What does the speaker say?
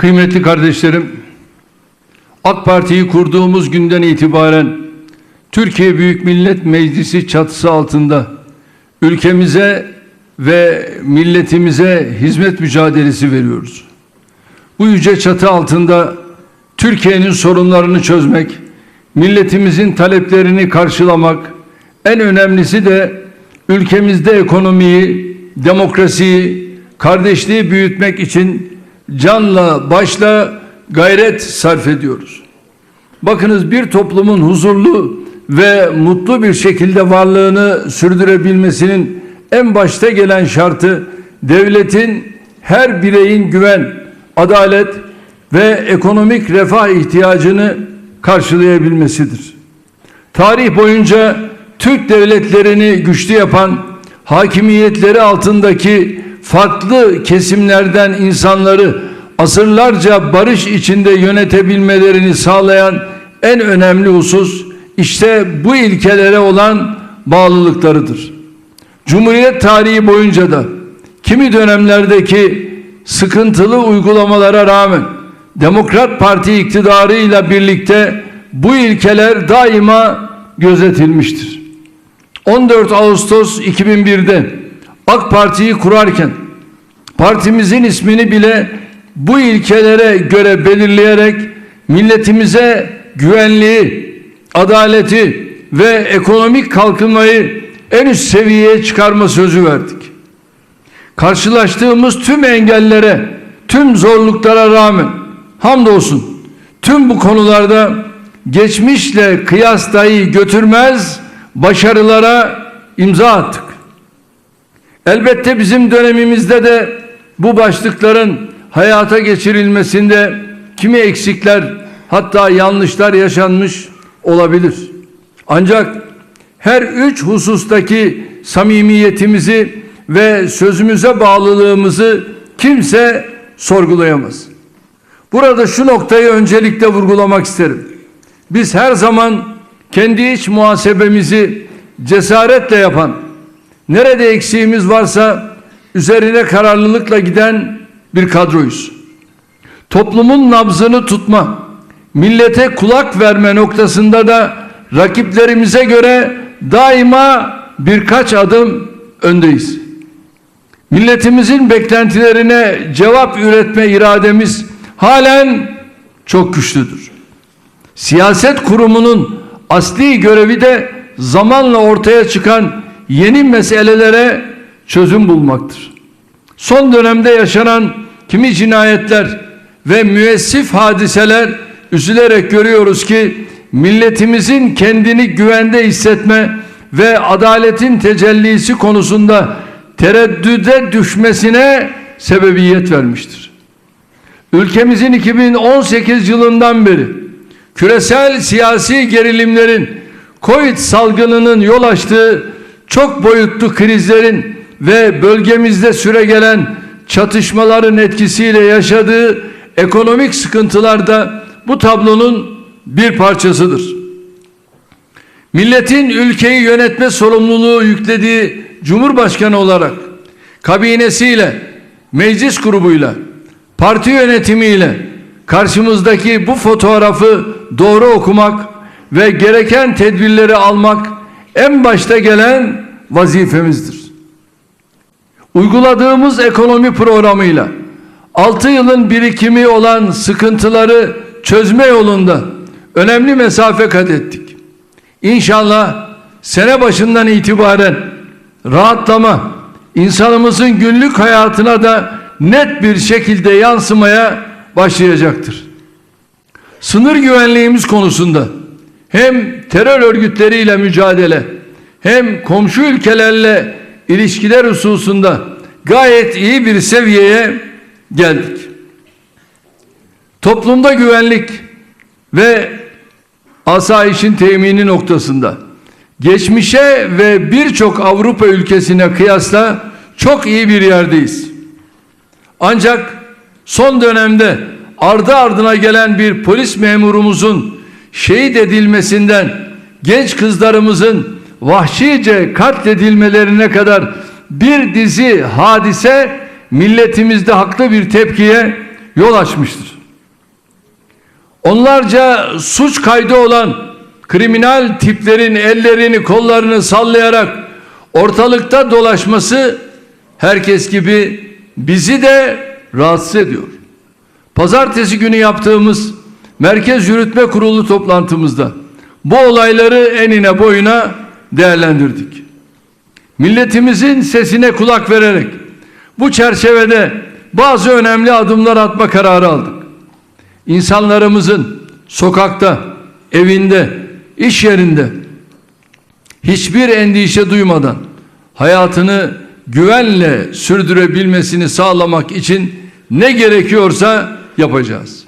Kıymetli kardeşlerim, AK Parti'yi kurduğumuz günden itibaren Türkiye Büyük Millet Meclisi çatısı altında ülkemize ve milletimize hizmet mücadelesi veriyoruz. Bu yüce çatı altında Türkiye'nin sorunlarını çözmek, milletimizin taleplerini karşılamak, en önemlisi de ülkemizde ekonomiyi, demokrasiyi, kardeşliği büyütmek için canla başla gayret sarf ediyoruz. Bakınız bir toplumun huzurlu ve mutlu bir şekilde varlığını sürdürebilmesinin en başta gelen şartı devletin her bireyin güven, adalet ve ekonomik refah ihtiyacını karşılayabilmesidir. Tarih boyunca Türk devletlerini güçlü yapan hakimiyetleri altındaki farklı kesimlerden insanları asırlarca barış içinde yönetebilmelerini sağlayan en önemli husus işte bu ilkelere olan bağlılıklarıdır. Cumhuriyet tarihi boyunca da kimi dönemlerdeki sıkıntılı uygulamalara rağmen Demokrat Parti iktidarıyla birlikte bu ilkeler daima gözetilmiştir. 14 Ağustos 2001'de AK Parti'yi kurarken partimizin ismini bile bu ilkelere göre belirleyerek milletimize güvenliği, adaleti ve ekonomik kalkınmayı en üst seviyeye çıkarma sözü verdik. Karşılaştığımız tüm engellere, tüm zorluklara rağmen hamdolsun tüm bu konularda geçmişle kıyas götürmez başarılara imza attık. Elbette bizim dönemimizde de bu başlıkların hayata geçirilmesinde kimi eksikler hatta yanlışlar yaşanmış olabilir. Ancak her üç husustaki samimiyetimizi ve sözümüze bağlılığımızı kimse sorgulayamaz. Burada şu noktayı öncelikle vurgulamak isterim. Biz her zaman kendi iç muhasebemizi cesaretle yapan, nerede eksiğimiz varsa üzerine kararlılıkla giden bir kadroyuz. Toplumun nabzını tutma, millete kulak verme noktasında da rakiplerimize göre daima birkaç adım öndeyiz. Milletimizin beklentilerine cevap üretme irademiz halen çok güçlüdür. Siyaset kurumunun asli görevi de zamanla ortaya çıkan yeni meselelere çözüm bulmaktır. Son dönemde yaşanan kimi cinayetler ve müessif hadiseler üzülerek görüyoruz ki milletimizin kendini güvende hissetme ve adaletin tecellisi konusunda tereddüde düşmesine sebebiyet vermiştir. Ülkemizin 2018 yılından beri küresel siyasi gerilimlerin Covid salgınının yol açtığı çok boyutlu krizlerin ve bölgemizde süregelen çatışmaların etkisiyle yaşadığı ekonomik sıkıntılar da bu tablonun bir parçasıdır. Milletin ülkeyi yönetme sorumluluğu yüklediği Cumhurbaşkanı olarak kabinesiyle, meclis grubuyla, parti yönetimiyle karşımızdaki bu fotoğrafı doğru okumak ve gereken tedbirleri almak en başta gelen vazifemizdir. Uyguladığımız ekonomi programıyla 6 yılın birikimi olan sıkıntıları çözme yolunda önemli mesafe kat ettik. İnşallah sene başından itibaren rahatlama insanımızın günlük hayatına da net bir şekilde yansımaya başlayacaktır. Sınır güvenliğimiz konusunda hem terör örgütleriyle mücadele hem komşu ülkelerle ilişkiler hususunda gayet iyi bir seviyeye geldik. Toplumda güvenlik ve asayişin temini noktasında geçmişe ve birçok Avrupa ülkesine kıyasla çok iyi bir yerdeyiz. Ancak son dönemde ardı ardına gelen bir polis memurumuzun şehit edilmesinden genç kızlarımızın vahşice katledilmelerine kadar bir dizi hadise milletimizde haklı bir tepkiye yol açmıştır. Onlarca suç kaydı olan kriminal tiplerin ellerini kollarını sallayarak ortalıkta dolaşması herkes gibi bizi de rahatsız ediyor. Pazartesi günü yaptığımız Merkez Yürütme Kurulu toplantımızda bu olayları enine boyuna değerlendirdik. Milletimizin sesine kulak vererek bu çerçevede bazı önemli adımlar atma kararı aldık. İnsanlarımızın sokakta, evinde, iş yerinde hiçbir endişe duymadan hayatını güvenle sürdürebilmesini sağlamak için ne gerekiyorsa yapacağız.